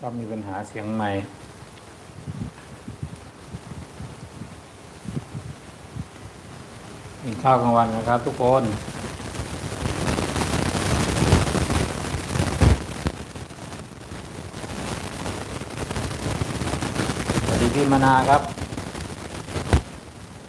ก็มีปัญหาเสียงใหม่กินข้าวกลางวันนะครับทุกคนสวัสดีพี่มนาครับ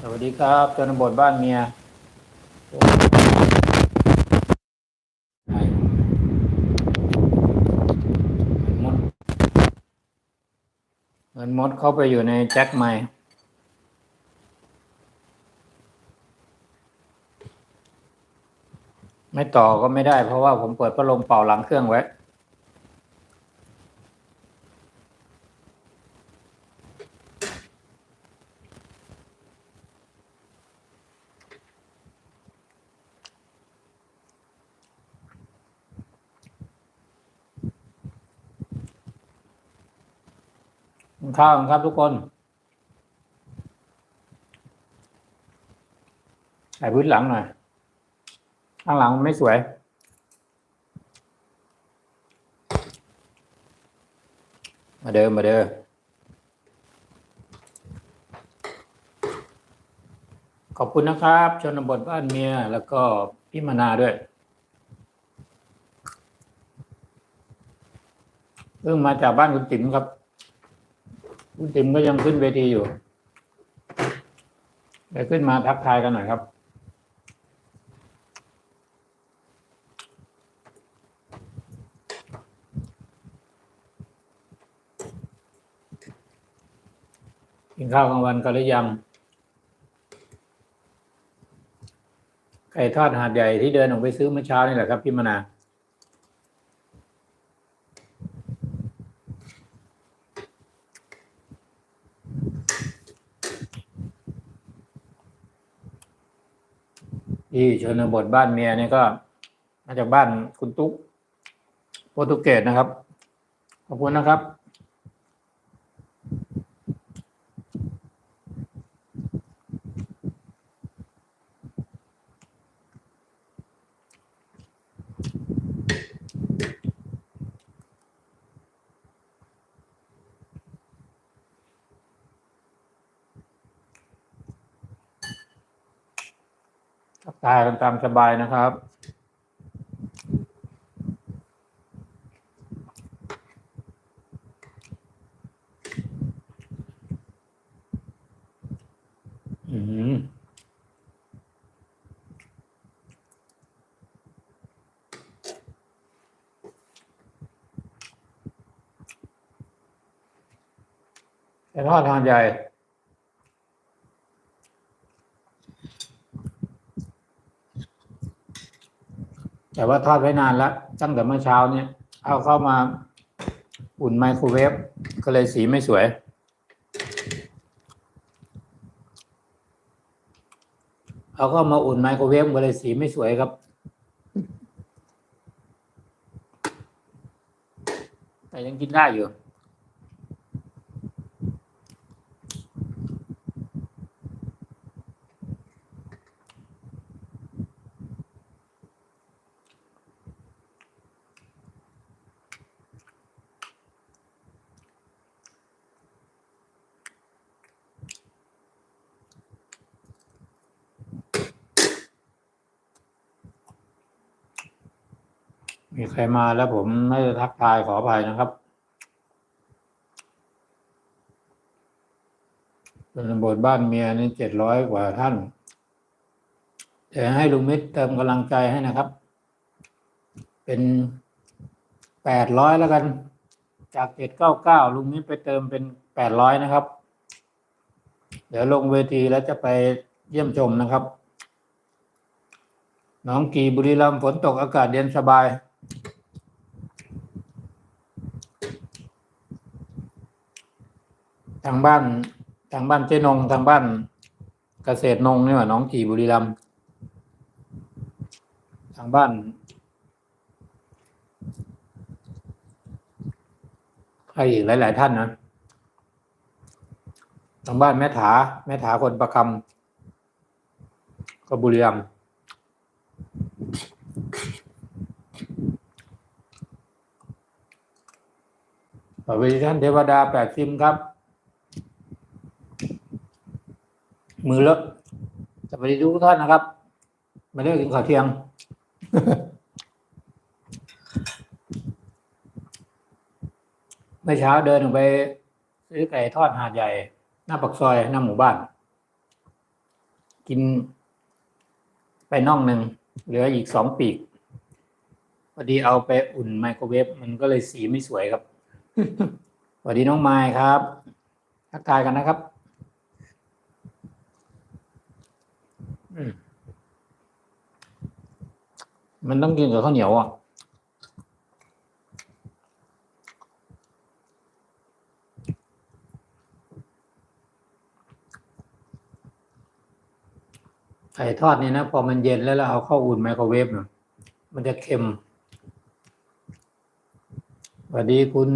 สวัสดีครับชนบทบ้านเมียไหนมดเหมือนม ดเข้าไปอยู่ในแจ็คใหม่ ไม่ต่อก็ไม่ได้เพราะว่าผมเปิดพัดลมเป่าหลังเครื่องไว้ ข้าวครับทุกคนใส่พื้นหลังหน่อย ข้างหลังมันไม่สวย มาเดิมมาเดิมขอบคุณนะครับ ชนบทบ้านเมีย แล้วก็พี่มนาด้วยเพิ่งมาจากบ้านคุณติ๋มครับ คุณติ๋มก็ยังขึ้นเวทีอยู่เดี๋ยวขึ้นมาทักทายกันหน่อยครับ กินข้าวกลางวันกันหรือยัง ไก่ทอดหาดใหญ่ที่เดินออกไปซื้อเมื่อเช้านี่แหละครับพี่มนา ที่ชนบทบ้านเมียเนี่ยก็มาจากบ้านคุณตุ๊กโปรตุเกสนะครับ ขอบคุณนะครับ ทักทายกันตามสบายนะครับ อืมแต่ทอดทานใหญ่ แต่ว่าทอดไว้นานแล้ว ตั้งแต่เมื่อเช้าเนี่ย เอาเข้ามาอุ่นไมโครเวฟก็เลยสีไม่สวย เอาเข้ามาอุ่นไมโครเวฟก็เลยสีไม่สวยครับ แต่ยังกินได้อยู่ มีใครมาแล้วผมไม่ได้ทักทายขออภัยนะครับเป็นบทบ้านเมียนี่เจ็ดร้อยกว่าท่านเดี๋ยวให้ลุงมิตรเติมกำลังใจให้นะครับ เป็นแปดร้อยแล้วกัน จากเจ็ดเก้าเก้าลุงมิตรไปเติมเป็นแปดร้อยนะครับ เดี๋ยวลงเวทีแล้วจะไปเยี่ยมชมนะครับ น้องกีบุรีรัมย์ฝนตกอากาศเย็นสบายางบ้านทางบ้านเจนงทางบ้านเกษตรนงนี่หว่าน้องกี่บุรีรัมทางบ้านใครอีกหลาย ๆ ท่านนะทางบ้านแม่ถา แม่ถาคนประคำก็บุรีรัมสวัสดีท่านเทวดาแปดซิมครับ มือเลอะสวัสดีทุกท่านนะครับ มาเลิกกินข้าวเที่ยง เมื่อเช้าเดินออกไป ซื้อไก่ทอดหาดใหญ่ หน้าปักซอย หน้าหมู่บ้าน กิน ไปน่องหนึ่งเหลืออีกสองปีกพอดีเอาไปอุ่นไมโครเวฟมันก็เลยสีไม่สวยครับสวัสดีน้องไม้ครับ ทักทายกันนะครับ มันต้องกินกับข้าวเหนียวอะ ไก่ทอดนี่นะ พอมันเย็นแล้วเราเอาเข้าอุ่นไมโครเวฟนะมันจะเค็ม สวัสดีคุณ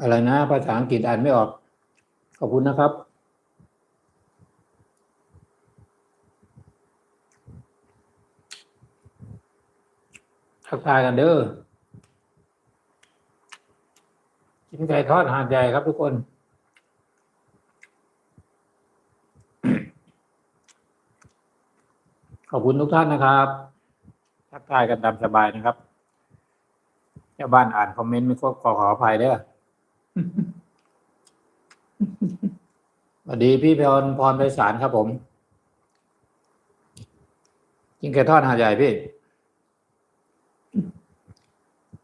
อะไรนะ ภาษาอังกฤษอ่านไม่ออก ขอบคุณนะครับ ทักทายกันเด้อกินไก่ทอดหาดใหญ่ครับทุกคนขอบคุณทุกท่านนะครับทักทายกันตามสบายนะครับเจ้าบ้านอ่านคอมเมนต์ไม่ครบขอขออภัยเด้อสวัสดีพี่พรพรไพศาลครับผมกินไก่ทอดหาดใหญ่พี่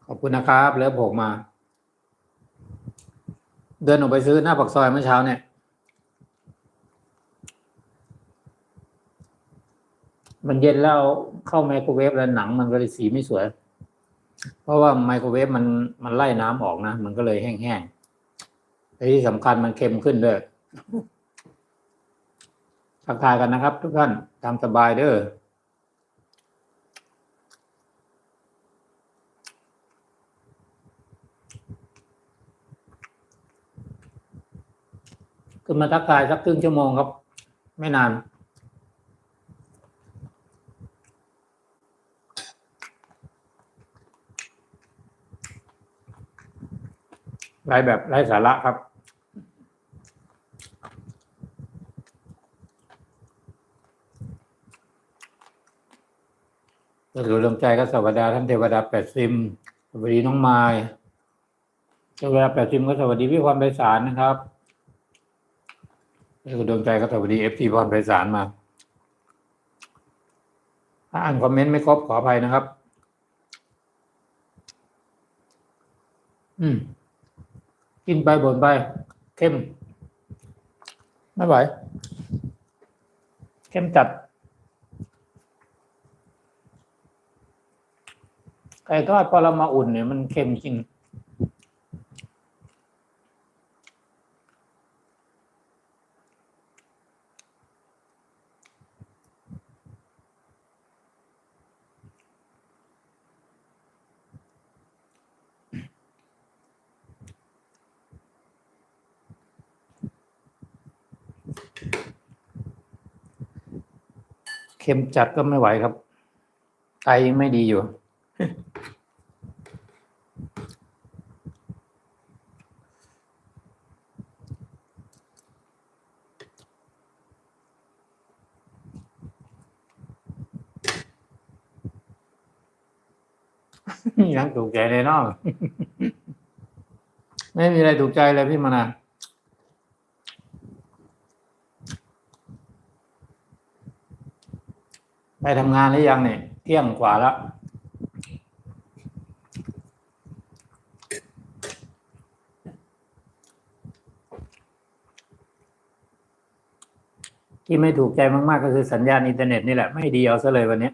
ข อบคุณนะครับแล้วผมมา เดินออกไปซื้อหน้าปากซอยเมื่อเช้าเนี่ย มันเย็นแล้วเข้าไมโครเวฟแล้วหนังมันก็เลยสีไม่สวย เพราะว่าไมโครเวฟมันมันไล่น้ำออกนะ มันก็เลยแห้งๆและที่สำคัญมันเค็มขึ้นด้วยทักทายกันนะครับ ทุกท่านตามสบายเด้อ ขึ้นมาทักทายสักครึ่งชั่วโมงครับ ไม่นานไร้แบบไร้สาระครับ ก็ถือดวงใจก็สวัสดีท่านเทวดาแปดซิม สวัสดีน้องไม้เทวดาแปดซิมก็สวัสดีพี่พรไพศาลนะครับ คือดวงใจก็สวัสดีเอฟทีพรไพศาลมา ถ้าอ่านคอมเมนต์ไม่ครบขออภัยนะครับ อืม กินไปบ่นไป เข้ม ไม่ไหว เข้มจัด ไก่ทอดพอเรามาอุ่นเนี่ยมันเค็มจริง เค็มจัดก็ไม่ไหวครับไตไม่ดีอยู่ ยังถูกใจเลยเนาะไม่มีอะไรถูกใจเลยพี่มานา ไปทำงานหรือยังเนี่ยเที่ยงกว่าแล้วที่ไม่ถูกใจมาก ๆ ก็คือสัญญาณอินเทอร์เน็ตนี่แหละ ไม่ดีเอาซะเลยวันนี้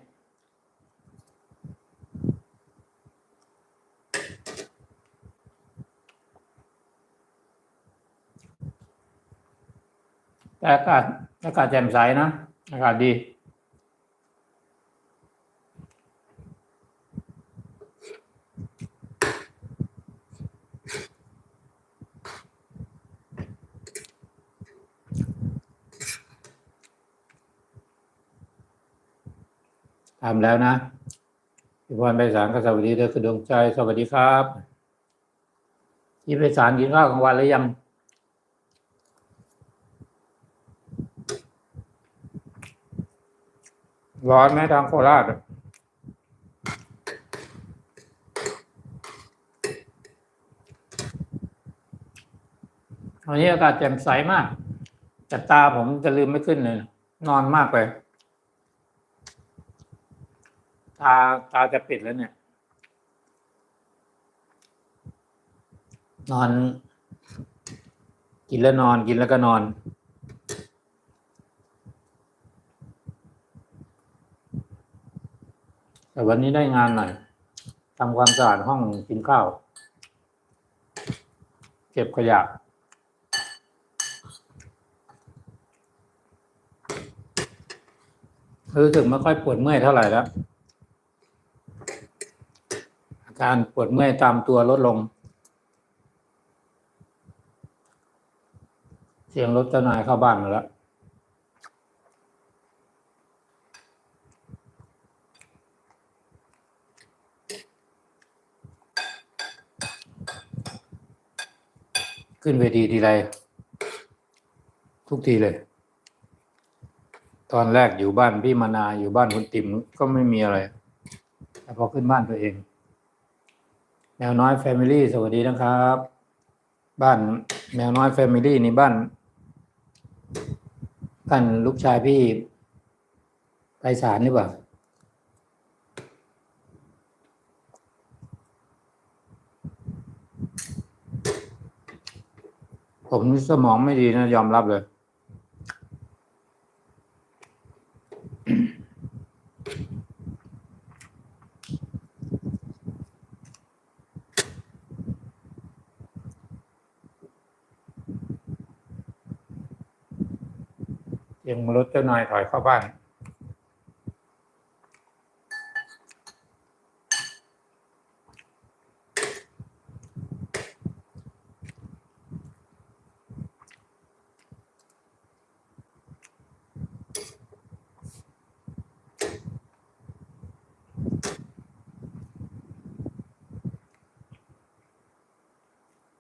แต่อากาศอากาศแจ่มใสนะ อากาศดี ทำแล้วนะพี่พรไปสารก็สวัสดีเด้อคือดวงใจสวัสดีครับที่ไปสารกินข้าวกลางวันหรือยังร้อนไหมทางโคราชวันนี้อากาศแจ่มใสมาก แต่ตาผมจะลืมไม่ขึ้นเลย นอนมากไป ตาตาจะปิดแล้วเนี่ย นอน กินแล้วนอนกินแล้วก็นอน แต่วันนี้ได้งานหน่อยทำความสะอาดห้องกินข้าว เก็บขยะรู้สึกไม่ค่อยปวดเมื่อยเท่าไหร่แล้ว การปวดเมื่อยตามตัวลดลง เสียงรถเจ้านายเข้าบ้านมาแล้วขึ้นเวทีทีไรทุกทีเลย ตอนแรกอยู่บ้านพี่มานาอยู่บ้านคุณติ๋มก็ไม่มีอะไร แต่พอขึ้นบ้านตัวเอง แมวน้อยแฟมิลี่สวัสดีนะครับ บ้านแมวน้อยแฟมิลี่นี่บ้านบ้านลูกชายพี่ไปศาลหรือเปล่าผมสมองไม่ดีนะ ยอมรับเลย เสียงรถเจ้านายถอยเข้าบ้าน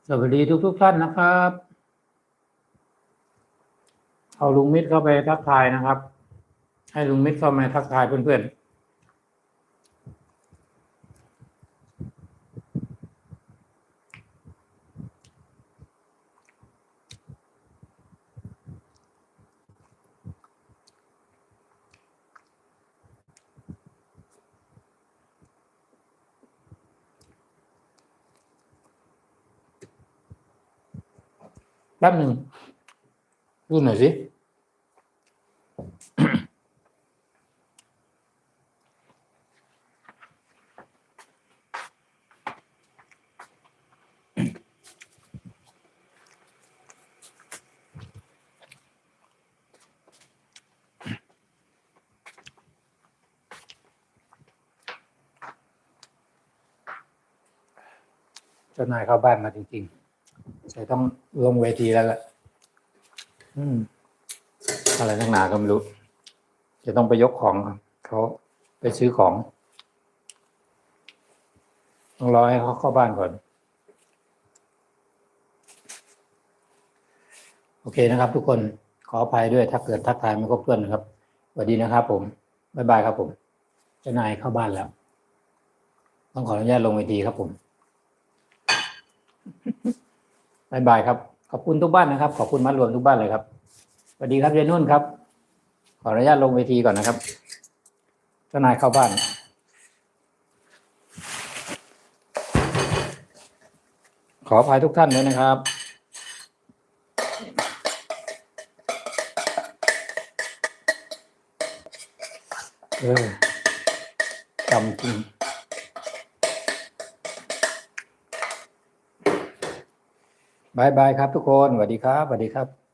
สวัสดีทุกทุกๆท่านนะครับ เอาลุงมิตรเข้าไปทักทายนะครับ ให้ลุงมิตรเข้ามาทักทายเพื่อนๆแป๊บหนึ่งดูหน่อยสิ จ้านายเข้าบ้านมาจริงๆจะต้องลงเวทีแล้วล่ะอืม อะไรนักหนาก็ไม่รู้ จะต้องไปยกของเขาไปซื้อของ ต้องรอให้เขาเข้าบ้านก่อน โอเคนะครับ ทุกคนขออภัยด้วยถ้าเกิดทักทายไม่ครบถ้วนนะครับสวัสดีนะครับ ผมบ๊ายบายครับผมเจ้านายเข้าบ้านแล้ว ต้องขออนุญาตลงเวทีครับผม บายบายครับ ขอบคุณทุกบ้านนะครับ ขอบคุณมัดรวมทุกบ้านเลยครับสวัสดีครับยายนุ่นครับ ขออนุญาตลงเวทีก่อนนะครับเจ้านายเข้าบ้านขออภัยทุกท่านด้วยนะครับ เออจำจริง บายบายครับทุกคนสวัสดีครับสวัสดีครับ